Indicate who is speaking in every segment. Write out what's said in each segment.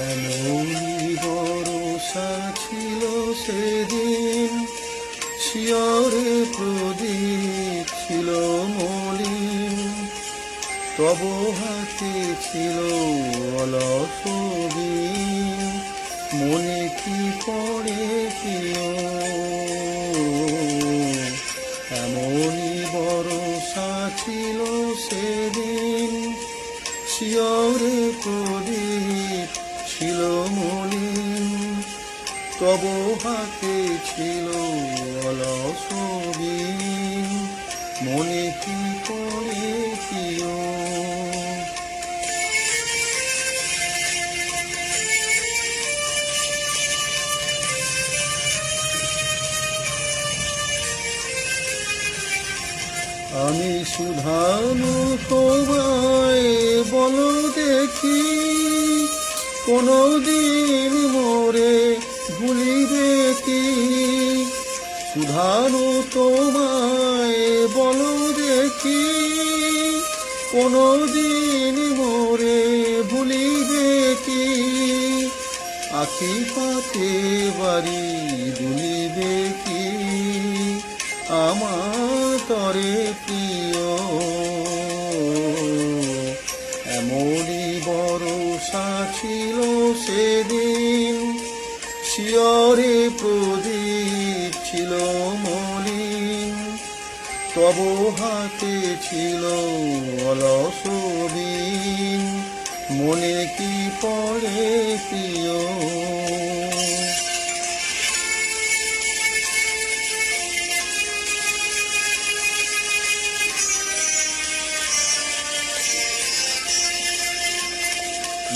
Speaker 1: এমনই ভরসা ছিল সেদিন। শিয়রে প্রদীপ ছিল মলিন। তব হাতে ছিল অলস মনে কি পড়ে প্রিয়? এমনই ভরসা ছিল সেদিন। শিয়রে প্রদীপ ছিল মলিন তব হাতে ছিল অলস মনে কি প্রিয় আমি সুধানু তোমায় বলো দেখি। কোনদিন মোরে ভুলিবে কি সুধানু তোমায় বলো দেখি। কোনদিন মোরে ভুলিবে কি আখি পাতে বাড়ি দুলিবে কি আমার তরে প্রিয় সেদিন শিয়রে প্রদীপ ছিল মলিন। তব হাতে ছিল অলসবিন মনে কি পড়ে প্রিয়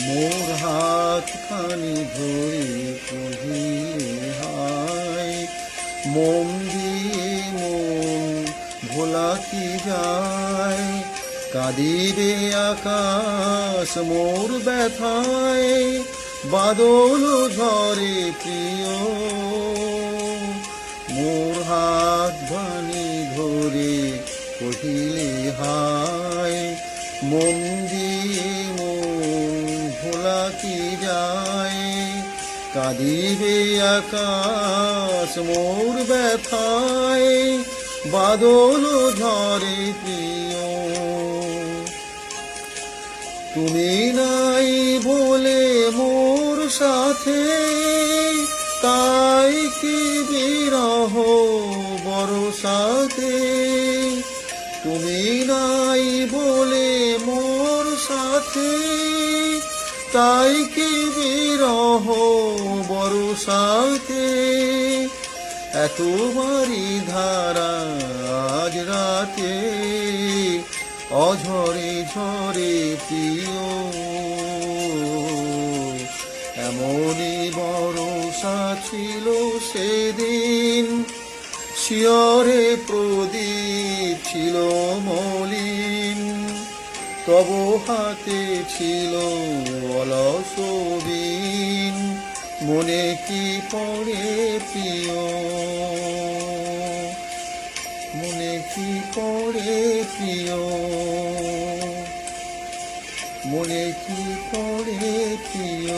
Speaker 1: মোর হাত খানি ধরে কহিলে হাই মন দিয়ে মন ভোলা কি যায়? কাঁদিবে আকাশ মোর ব্যথায়, বাদল ঝরে প্রিয়। মোর হাত ভানি ধরে কহিলে হায়, মন দিয়ে ভোলা কি যায়। কাঁদিবে আকাশ মোর ব্যথায়, বাদল ঝরে প্রিয়। তুমি নাই বলে মোর সাথে, তাই কি বিরহ বড় সাথে তুমি নাই বলে মোর সাথে তাই কি বিরহ বড় সাথে এতবারই ধারা আজ রাতে, অঝরে ঝরে প্রিয়। এমনই ভরসা ছিল সেদিন, শিয়রে প্রদীপ ছিল মলিন। তব হাতে ছিল অলস দিন। মনে কি পড়ে প্রিয়? মনে কি পড়ে প্রিয়? মনে কি পড়ে প্রিয়?